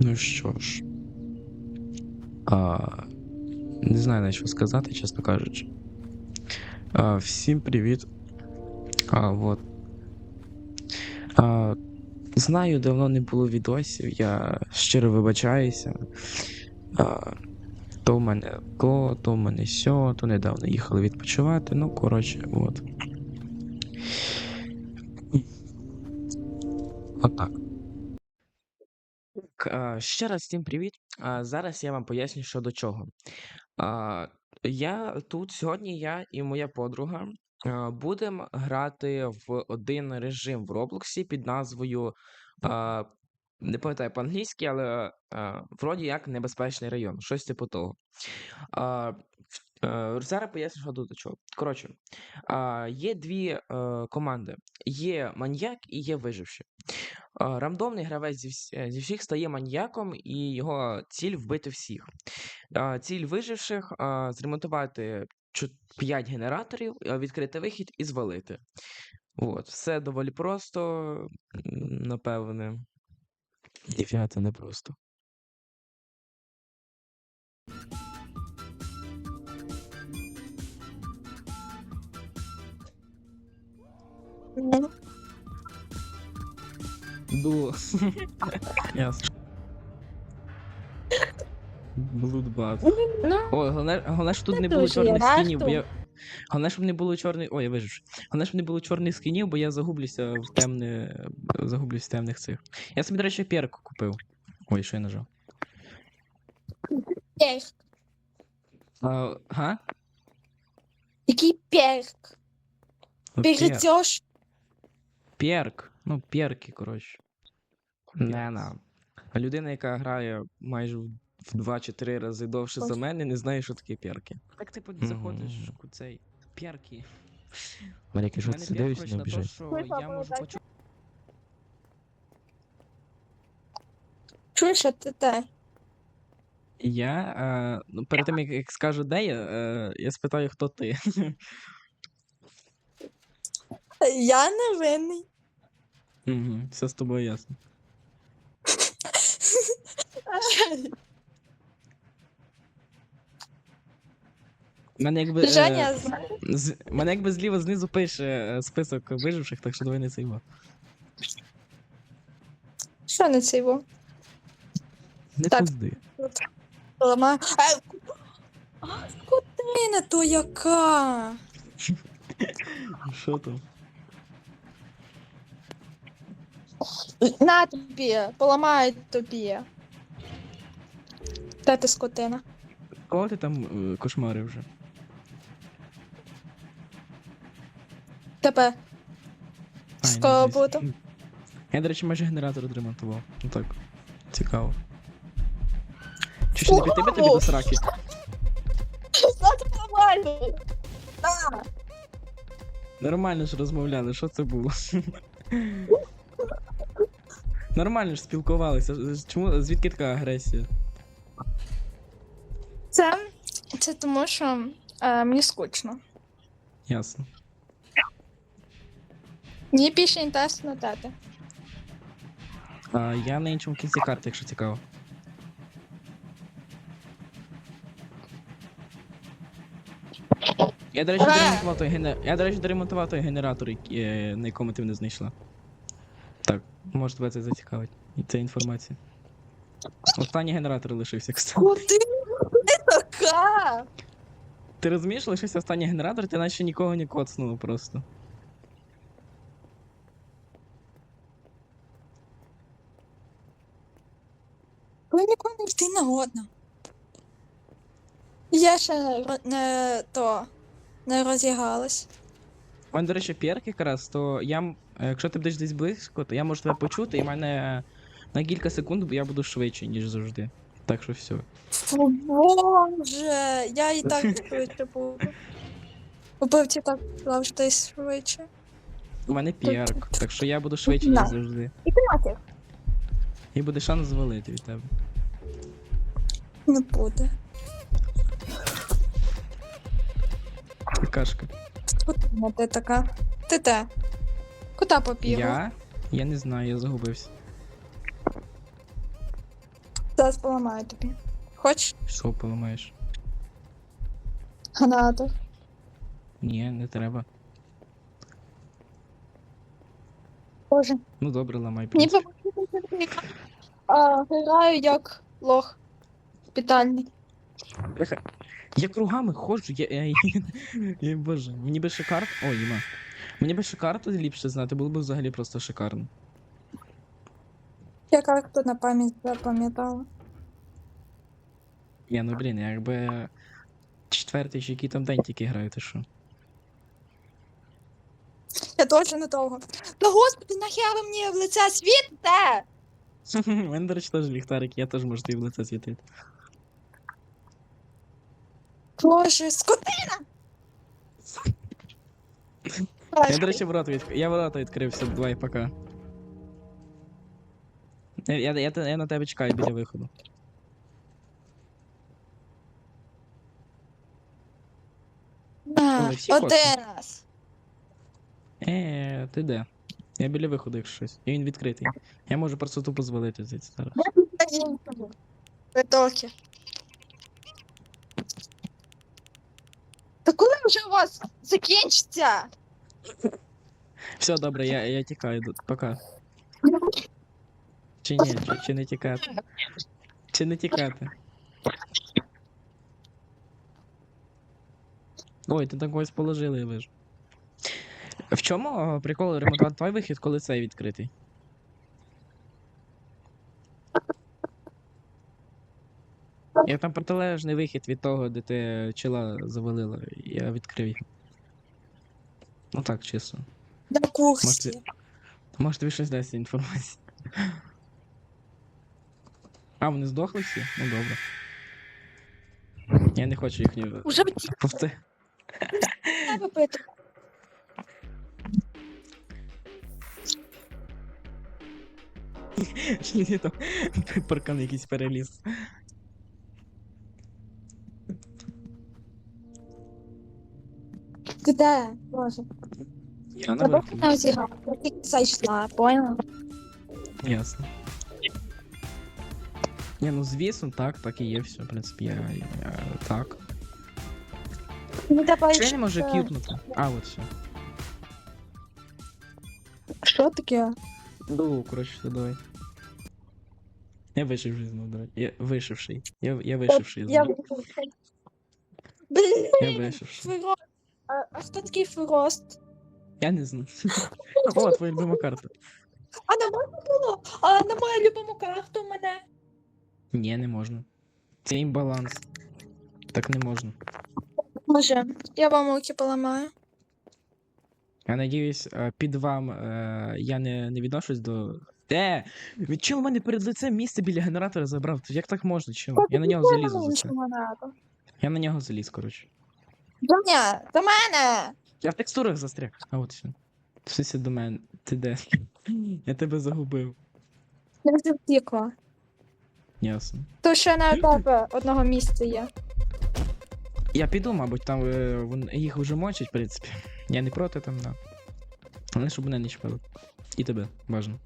Ну що ж. А, не знаю навіть що сказати, чесно кажучи. А, всім привіт. А, вот. А, знаю, давно не було відосів, я щиро вибачаюся. А, то в мене то, то в мене сьо, то недавно їхали відпочивати. Ну, коротше, от. Отак. Ще раз всім привіт. Зараз я вам поясню, що до чого. Я тут сьогодні, я і моя подруга будемо грати в один режим в Роблоксі під назвою. Не пам'ятаю по-англійськи, але вроді як небезпечний район, щось типу того. Е, зараз поясню, що до чого. Коротше, є дві е, команди: є маньяк і є виживші. Рандомний гравець зі, всіх стає маньяком, і його ціль вбити всіх. Ціль виживших зремонтувати 5 генераторів, відкрити вихід і звалити. От, все доволі просто, напевне. Ніфіга це не просто. Ду. Ясно. Блудбат. Ну, Ой, головне, головне, що тут Не було чорних скінів, бо я. Головне, щоб не було чорних. Ой, я вижу. Головне, щоб не було чорних скінів, бо я загублюся в темне. Загублюсь в темних цих. Я собі, до речі, перк купив. Ой, що я нажав. перк. А, га? Який перк? Пер- Перейдеш? Перк. Ну, перки, коротше. Не, на. А людина, яка грає майже в в два чи три рази довше за мене, не знає, що таке перки. Так ти Мгм. заходиш у цей перки. Маряки, У що мене ти перк, дивишся, коротше, не на те, обіжай. що Ой, я папа, можу почути. Чуєш, а ти те? Я, е, ну, перед тим, як, як скажу, де я, е, я спитаю, хто ти. Я не винний. Угу, все з тобою ясно. Мене якби. Женя, Е, з, мене якби зліва знизу пише е, список виживших, так що давай не цей. що не цей во? Не Так. пизди. Ламаю. А, а, скотина то яка? Що там? На тобі, поламаю тобі. Де ти скотина? Кого ти там е, кошмарив вже? Тебе. Ай, кого буду? Я, до речі, майже генератор відремонтував. Ну так. Цікаво. Чи ще не піти би тобі до сраки? Нормально. Нормально ж розмовляли, що це було? Нормально ж спілкувалися. Чому звідки така агресія? Це, це тому, що е, мені скучно. Ясно. Мені більше інтересно дати. А, я на іншому кінці карти, якщо цікаво. Я, до речі, доремонтував той генер... Я, до речі, доремонтував той генератор, е, на якому ти мене знайшла. Так, може тебе це зацікавить. І ця інформація. Останній генератор лишився, кстати. Куди ти така? Ти розумієш, лишився останній генератор, ти наче нікого не коцнуло просто. Ви ніколи не йти не. Я ще не, то не розігалась. У мене, до речі, перк якраз, то я, якщо ти будеш десь близько, то я можу тебе почути, і в мене на кілька секунд я буду швидше, ніж завжди. Так що все. О, Боже, я і так швидше буду. Убивці так завжди швидше. У мене перк, так що я буду швидше, ніж завжди. І ти нафіг І буде шанс звалити від тебе. не буде. Ти кашка. Ти така. Ти те. Куди побігла? Я? Я не знаю, я загубився. Зараз поламаю тобі. Хочеш Що поламаєш? гранату? Ні, не треба. Боже. Ну добре, ламай. Ніби а, граю як лох. Питальний. Я кругами ходжу, я, я, я, я боже, мені би ще карт. Ой, нема. Мені би ще карту ліпше знати, було б взагалі просто шикарно. Я карту на пам'ять запам'ятала. Я ну блін, якби четвертий чи який там день тільки граю, ти що? Я точно не довго. Та господи, нахер ви мені в лице світите? У мене, до речі, теж ліхтарик, я теж можу тобі в лице світити. Боже, скотина! Я, до речі, ворота відкрив. Я ворота відкрив, все, давай, пока. Я, я, я, я на тебе чекаю біля виходу. Ой, всі один раз. Е, ти де? Я біля виходу, якщо щось. І він відкритий. Я можу просто тупо звалити звідси зараз. Витоки. Та коли вже у вас закінчиться? Все, добре, я, я тікаю. Пока. Чи ні, чи, чи не тікати? Чи не тікати? Ой, ти так ось положили, я вижу. В чому прикол ремонтувати той вихід, коли цей відкритий? Я там протилежний вихід від того, де ти чела завалила. Я відкрив його. Ну так, чесно. На курсі. Можете- Може тобі щось дасть інформація. А, вони здохли всі? Ну добре. Я не хочу їхню. Уже там паркан якийсь переліз. Де? Боже. Я не. Я зайшла, поняла? Ясно. Ні, ну звісно, так, так і є все, в принципі, я, я так. Ну давай. Чого я не можу ще- к'юпнути? А, от все. Що таке? Ну, коротше, все, давай. Я вишивший знову, давай. Я вишивший. Я, я вишивший Я знову. Блін, Я вишивший. А, хто такий Фрост? Я не знаю. О, твоя любима карта. А не можна було? А на мою любиму карту мене. Ні, не можна. Це імбаланс. Так не можна. Може, я вам руки поламаю. Я надіюсь, е, під вам е, я не, не відношусь до. Е! Від чого в мене перед лицем місце біля генератора забрав? Як так можна? Чому? Я на нього залізу за це. Я на нього заліз, коротше. Доня, до мене! Я в текстурах застряг. А от все. Все до мене. Ти де? Я тебе загубив. Я вже втікла. Ясно. То ще на тебе одного місця є. Я піду, мабуть, там е, вон- їх вже мочать, в принципі. Я не проти там, да. Але щоб мене не чіпали. І тебе, бажано.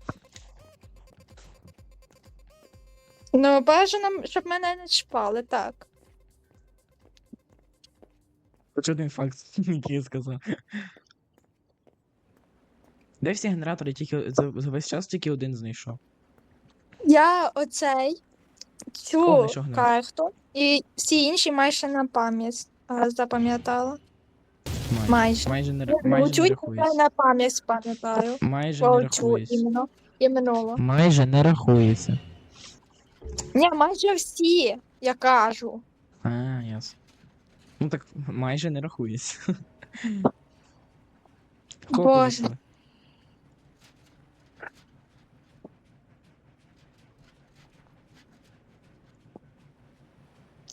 Ну, бажано, щоб мене не чіпали, так. Хоч один факт, який я сказав. Де всі генератори тільки за, за весь час тільки один знайшов. Я оцей цю знайшов карту і всі інші майже на пам'ять а, запам'ятала. Майже. Майже. Не, ра- майже не я рахується. на пам'ять пам'ятаю. Майже не Оцю рахується. іменно. І минуло. Майже не рахується. Ні, майже всі, я кажу. А, ясно. Ну так майже не рахується. Боже. повісили?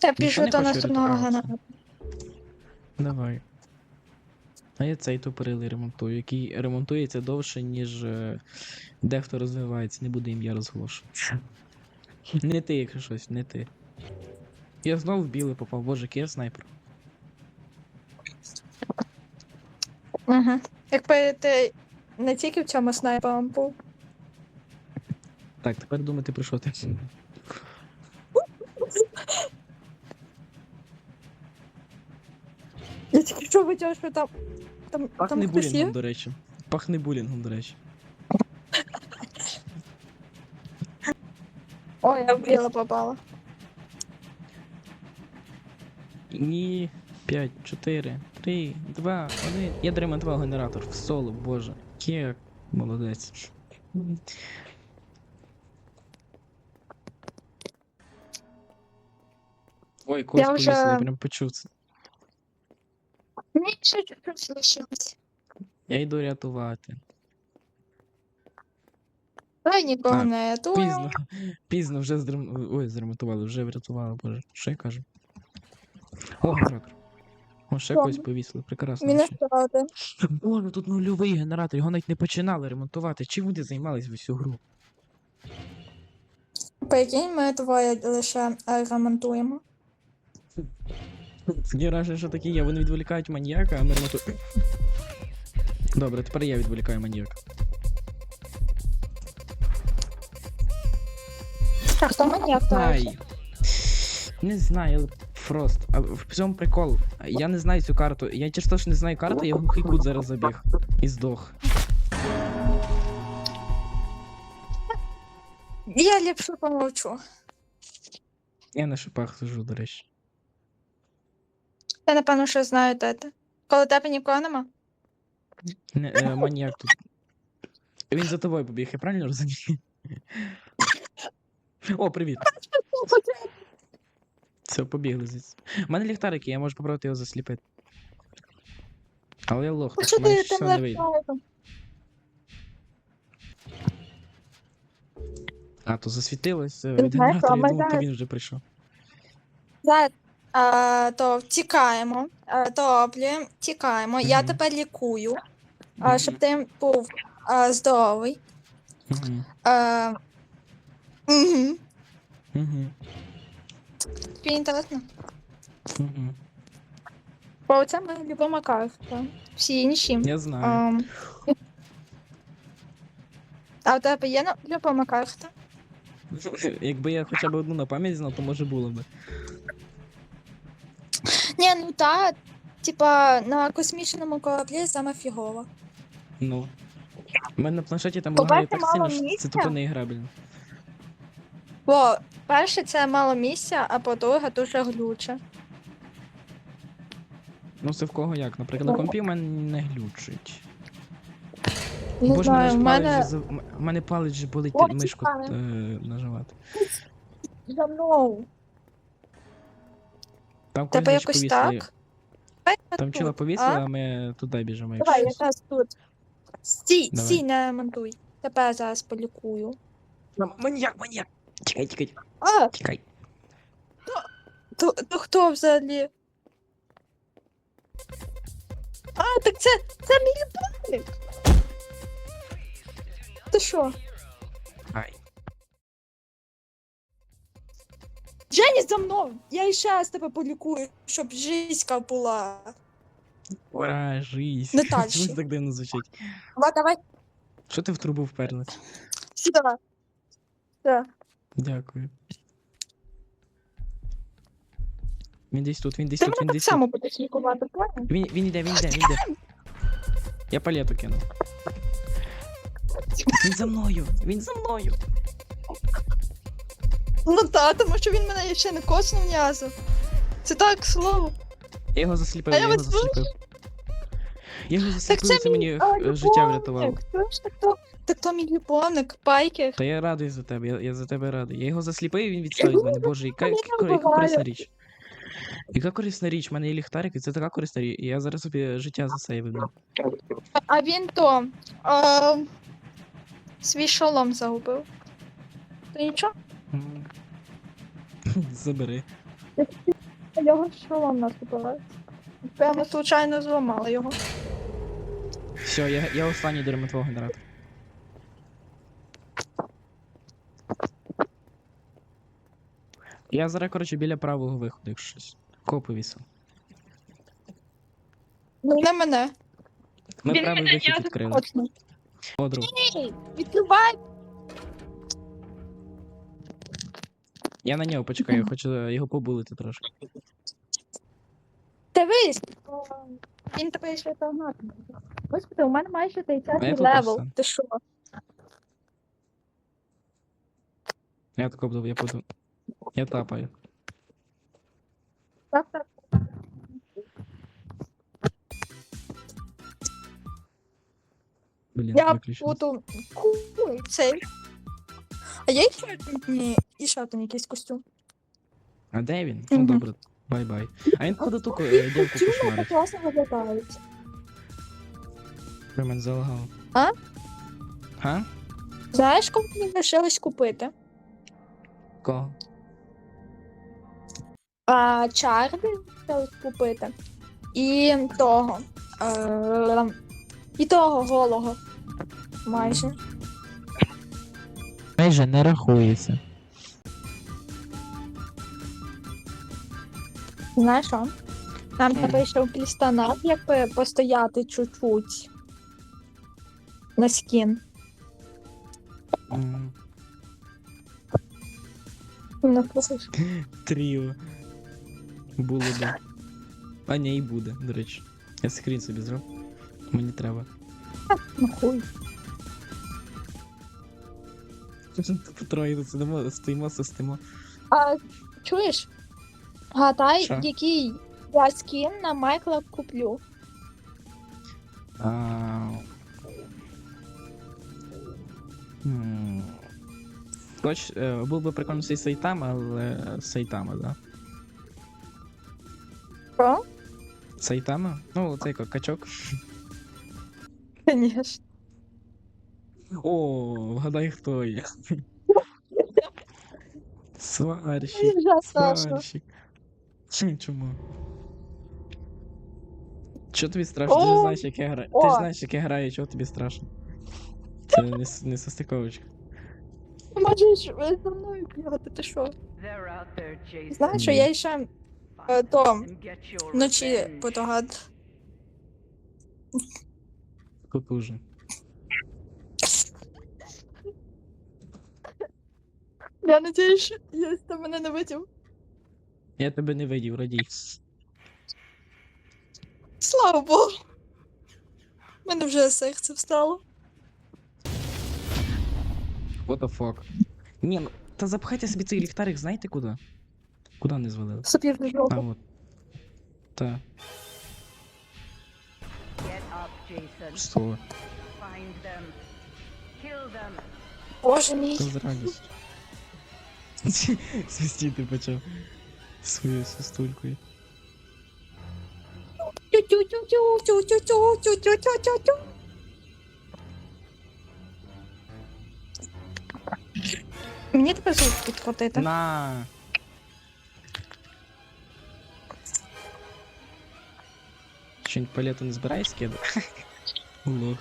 Я пішу до наступного ретраватися. Давай. А я цей тупорилий ремонтую, який ремонтується довше, ніж е, дехто розвивається, не буде ім'я розголошувати. Не ти, якщо щось, не ти. Я знову в білий попав, боже, який я снайпер. Угу. Якби ти не тільки в цьому снайпером був. Так, тепер думати про що ти. Я тільки що бачила, що там. Там, Пахне хтось булінгом, є? до речі. Пахне булінгом, до речі. Ой, я в попала. Ні, 5, 4, 3, 2, 1. Я доремонтував генератор в соло, боже. Як молодець. Ой, Я вже- я прям почув це. Мені ще щось лишилось. Я йду рятувати. Дай нікого Так, не рятую. Пізно. Пізно вже здрем... Ой, зремонтували, вже врятували, боже. Що я кажу? О, генератор. О, ще когось повісили, прекрасно. Вообще. один. Боже, тут нульовий генератор, його навіть не починали ремонтувати. Чим вони займались всю гру? Прикинь, ми двоє лише е, ремонтуємо. Є враження, що такі є, вони відволікають маніяка, а ми ремонтуємо. Добре, тепер я відволікаю маніяка. А хто мені? Ай. Не знаю, але Фрост. А в цьому прикол. Я не знаю цю карту. Я через те, що не знаю карту, я в глухий кут зараз забіг. І здох. Я ліпше помовчу. Я на шипах сижу, до речі. Я напевно, що знаю де ти. Коли тебе нікого нема? Не, е, маніяк тут. Він за тобою побіг, я правильно розумію? О, привіт. Все, побігли звідси. У мене ліхтарик, є, я можу попробувати його засліпити. Але я лох, так що що в мене все не вийде. А, то засвітилось е, знаєш, я ми думав, то зараз- він вже прийшов. Зараз, а, то втікаємо, а, топлі, тікаємо. Я Мгм. тебе лікую, а, щоб ти був а, здоровий. Мгм. А, угу. Мгм. Тобі інтересно? Мгм. Бо це моя любима карта. Всі інші. Я знаю. Ам. А у тебе є на- любима карта? Якби я хоча б одну на пам'ять знав, то може було би. Ні, ну та, типа, на космічному кораблі саме фігово. Ну. У мене на планшеті там По-перше, лагає так сильно, що це місця. тупо неіграбельно. Бо перше це мало місця, а по-друге дуже глюче. Ну це в кого як? Наприклад, на компі в мене не глючить. Не Боже, знаю, в мене за- в мене палець же болить О, мишку е, нажимати. за мною. Там Тебе якось повісили. так? Давай я Там тут, чела повісили, а? а ми туди біжимо. якщо Давай, щось. якраз тут. Стій, Давай. стій, не ремонтуй. Тебе зараз полікую. Маніяк, маніяк! Тікай, тікай, А, тікай. то, то хто взагалі? А, так це, це мій любовник. Ти що? Ай. Жені за мною! Я і ще раз тебе полікую, щоб жиська була. Ура, жизнь. Не дальше. Чомусь так дивно звучить. Ва, давай Що ти в трубу вперлась? сюди. Так. Дякую. Він десь тут, він десь Ти тут, мене він так десь тут. само будеш лікувати, понял? Він, він іде, він іде, він іде. Я палету кину. Він за мною! Він за мною! Ну так, тому що він мене ще не коснув ні разу. Це так, слово. Я його засліпив, А я я його вас засліпив. Я його Так засліпив, це мені е, життя врятувало. любовник. Чуєш, Так то, так то мій любовник, байкер. Та я радий за тебе, я, я за тебе радий. Я його засліпив, і він відстав від мене. Боже, яка, яка, яка корисна річ. Яка корисна річ, в мене є ліхтарик, і це така корисна річ. Я зараз собі життя засейвив. ну. А- він то а, свій шолом загубив. То нічого, М. Забери. його шолом наступила. Прямо случайно зламали його. Все, я, я останній доремонтував генератор. Я зараз, коротше, біля правого виходу, якщо щось. Кого повісив. Ну, не мене. Ми Він правий мене вихід я відкрили. Точно. О. Ні, відкривай. Я на нього почекаю, я хочу його побулити трошки. Дивись. Він тебе ще може. Господи, у мене майже 30 я левел. Ти що? Я тако буду, я буду. Я тапаю. Блін, Я виключилось. буду Ой, цей. А є ще Ні, і ще там якийсь костюм. А де він? Ну Мгм. добре, бай-бай. А він походу ту е, дівку так кошмарить. класно виглядають? При мене залагало. А? Га? Знаєш, кому мені лишилось купити? Кого? А, Чарлі лишилось купити. І того. Е, і того голого. Майже. Майже не рахується. Знаєш що? Нам треба ще в плістанах якби постояти чуть-чуть. На скін. М, Ну. Тріо. Було би. А ні, і буде, до речі. Я скрін собі зробив. Мені треба. Ну хуй. Троє тут сидимо, стоїмо, состимо. А чуєш? Гадай, Що? який я скін на Майкла куплю. А... м, Хоч, е, був би прикольно цей Сайтама, але Сайтама, да? Що? Сайтама? Ну, цей ка- качок. Звісно. О, вгадай, хто я. Сварщик. Вже страшно. Сварщик. Чому? Чого тобі страшно? Ти ж знаєш, як я граю. Ти ж знаєш, як я граю, чого тобі страшно? Це не, с- не состиковочка. Можеш е, за мною бігати, ти що? Знаєш, що я ще то вночі потогад. Потужно. Я надіюсь, я ти мене не видів. Я тебе не видів, радій. Слава Богу. У мене вже серце встало. What the fuck? Ні, ну, та запхайте собі цей ліхтарик, знаєте куди? Куди не звалили? Собі в А, жопу. от. Та, Get up, Jason. що? Find them. Kill them. Боже мій. Та з радістю. Свистіти почав своєю свистулькою. Тю-тю-тю-тю-тю-тю-тю-тю-тю-тю. Мені тебе звук підкрутити. На! Що-нибудь палету не збираєш кидати? Лох.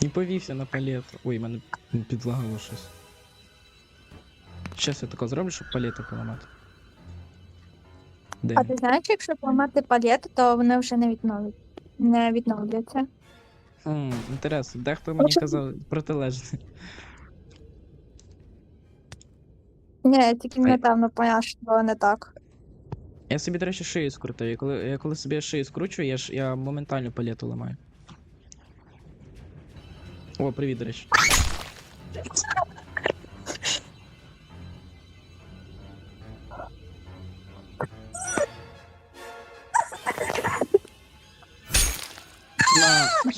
І повівся на палету. Ой, мене підлагало щось. Щас я тако зроблю, щоб палету поламати. Де? А ти знаєш, якщо поламати палети, то вони вже не відновлять. Не відновляться. Хм, інтересно, дехто мені Може- казав протилежне. Ні, я тільки недавно поняла, що було не так. Я собі, до речі, шию скрутив. Коли, я коли собі шию скручую, я ж я моментально палету ламаю. О, привіт, до речі.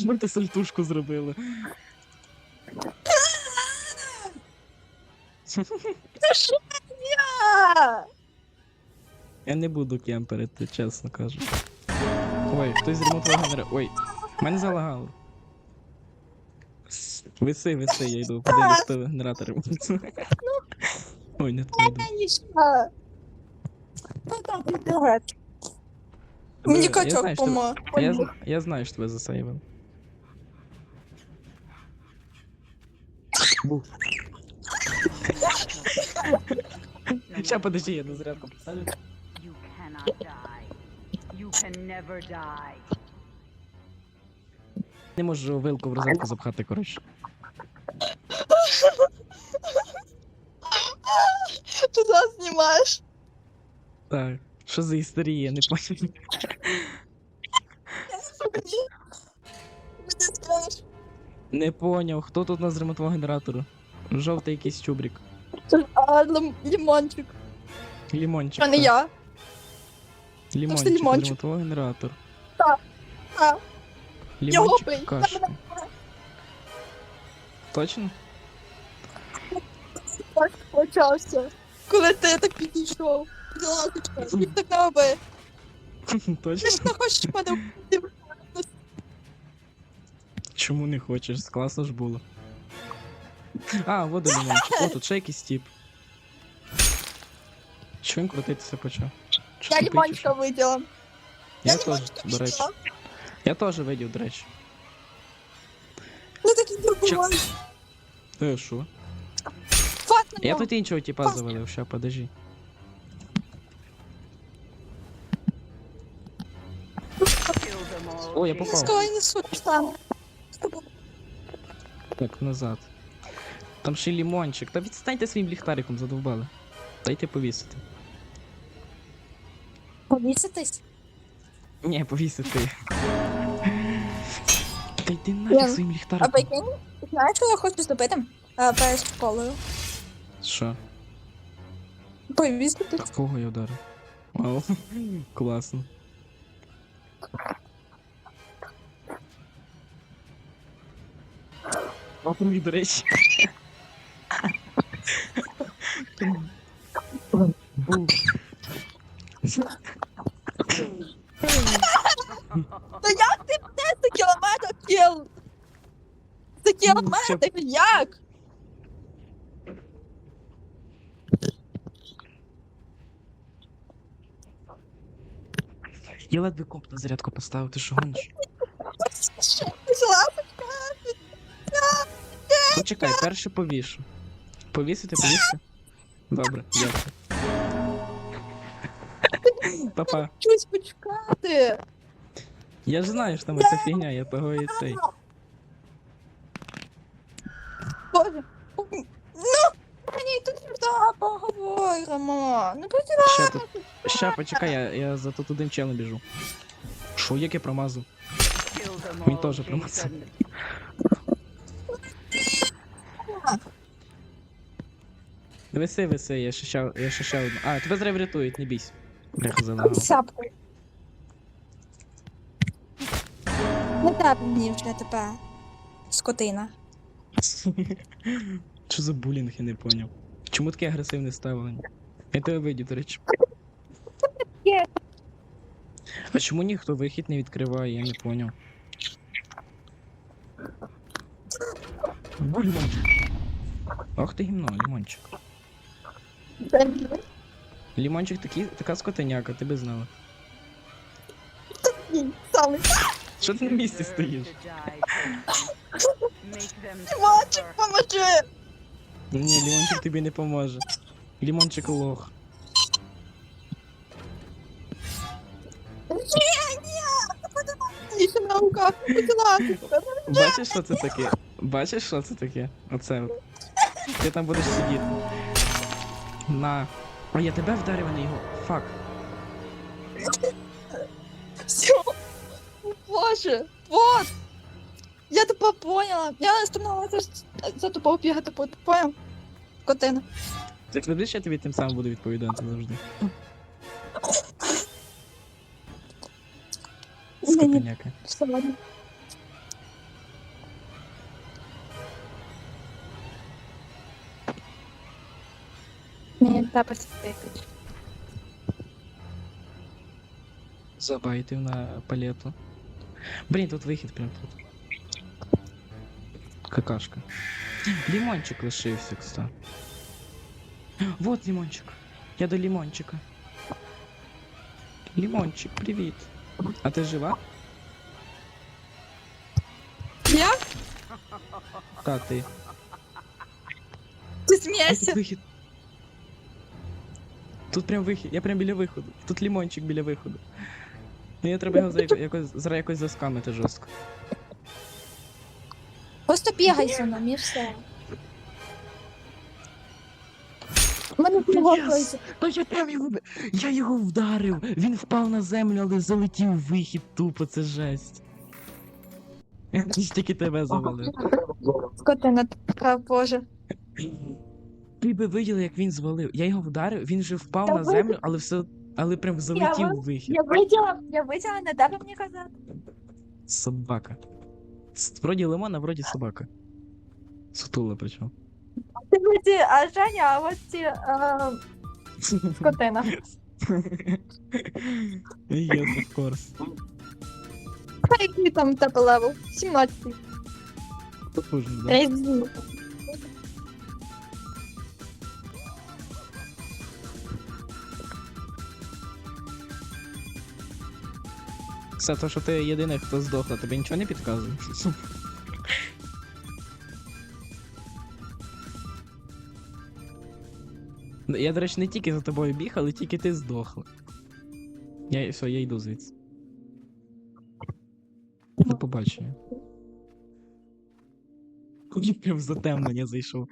Ми ти сальтушку зробили. А! Я не буду кемперити, чесно кажу. Ой, хтось зремонтував генератор. Ой, мене залагало. Виси, виси, я йду, подивлюсь, хто генератор ремонтує. Ой, не туди. Конечно. Ну так, інтернет. Мені качок що- Я, я знаю, що тебе засейвив. Бух. Ща, подожди, я на зарядку поставлю. You cannot die. You can never die. Не можу вилку в розетку запхати, коротше. Ти нас знімаєш? Так. Що за історія, не пам'ятаю. мені. Скажеш. Не поняв, хто тут у нас ремонтував генератор? Жовтий якийсь чубрик. А, лим- лимончик. Лімончик. А не так. я. Лімончик, лімончик. ремонтував генератор. Так. Його Лімончик блін. в. Точно? Так почався. Коли ти так підійшов. Будь ласка, він так не роби. Ти Точно? ж не хочеш мене вбити. Чому не хочеш? Класно ж було. А, воду лімончик. О, тут ще якийсь тип. Чого він крутитися почав? Я чи лимончика що? виділа. Я теж, лимончика до речі. Я теж видів, до речі. Ну такий дурбувай. Е, що? Фак на Я нього. тут іншого типа завалив, ща, подожди. О, я попав. Скоро не суть там. Так, назад. Там ще й лімончик. Та відстаньте своїм ліхтариком, задовбали. Дайте повісити. Повіситись? Ні, повісити. Та йди нафіг своїм А ліхтариком. прикинь, знаєш, що я хочу зробити? А, перед школою. Що? Повіситись. Кого я вдарив? Вау, класно. О, привіт, до речі. Бу. Та як ти мене за кілометр кіл? За кілометр, як? Я ледве комп на зарядку поставив, ти що гониш? Пішла. Почекай, перше повішу. Повісити, повісити? Добре, дякую. Папа, Чуть почекати. Я ж знаю, що там ця фігня, я того і цей. Боже. Ну, мені тут сюди поговоримо. Ну, Ще тут. Ще почекай, я, я за тут одним челом біжу. Що, як я промазав? Він теж промазав. Виси, виси, я ще ще, я ще, ще одну. А, тебе зараз врятують, не бійся. Бляха залагав. сапку. Треба мені вже тепер. Скотина. Що за булінг, я не поняв. Чому таке агресивне ставлення? Я тебе видів, до речі. Є. А чому ніхто вихід не відкриває, я не поняв. Ну, лімончик. Ах ти гімно, лімончик. Лімончик такий, така скотиняка, ти би знала. Саме. Що ти на місці стоїш? suffer. поможи. Ні, лімончик тобі не поможе. Лімончик лох. Ще на руках, будь ласка. Бачиш, що це таке? Бачиш, що це таке? Оце от. Ти там будеш сидіти. На. А я тебе вдарив, а не його. Фак. Боже, вот. Я тупо поняла. Я становилася за тупо бігати по понял? Котина. Ти будеш, я тобі тим самим буду відповідати завжди. Скотиняка. все ладно. Ні, треба. Забайтив на палету. Блін, тут вихід прям тут. Какашка. Лімончик лишився, кстати. Вот лімончик. Я до лімончика. Лімончик, привіт. А ти жива? Я? Та ти. Ти Ой, смієшся? тут вихід. Тут прям вихід. Я прям біля виходу. Тут лімончик біля виходу. Мені треба його за якось, зараз якось заскамити жорстко. Просто бігай за ним і все. У мене. Та я прям його. Я його вдарив. Він впав на землю, але залетів в вихід тупо, це жесть. Тільки тебе завалив. Скотина така, боже. Ти би виділа, як він звалив. Я його вдарив, він вже впав Та на ви- землю, але все. Але прям залетів у вихід. Я виділа, я виділа, не дали мені казати. Собака. Вроді лимон, а вроді собака. Сутула причому. А Женя, а ось ці е, скотина. Yes, of course. Який там в тебе левел? 17. Потужно, да. Все, то, що ти єдиний, хто здохла, тобі нічого не підказує? Я, до речі, не тільки за тобою біг, але тільки ти здохла. Я все, я йду звідси. До побачення. Я прям затемнення зайшов.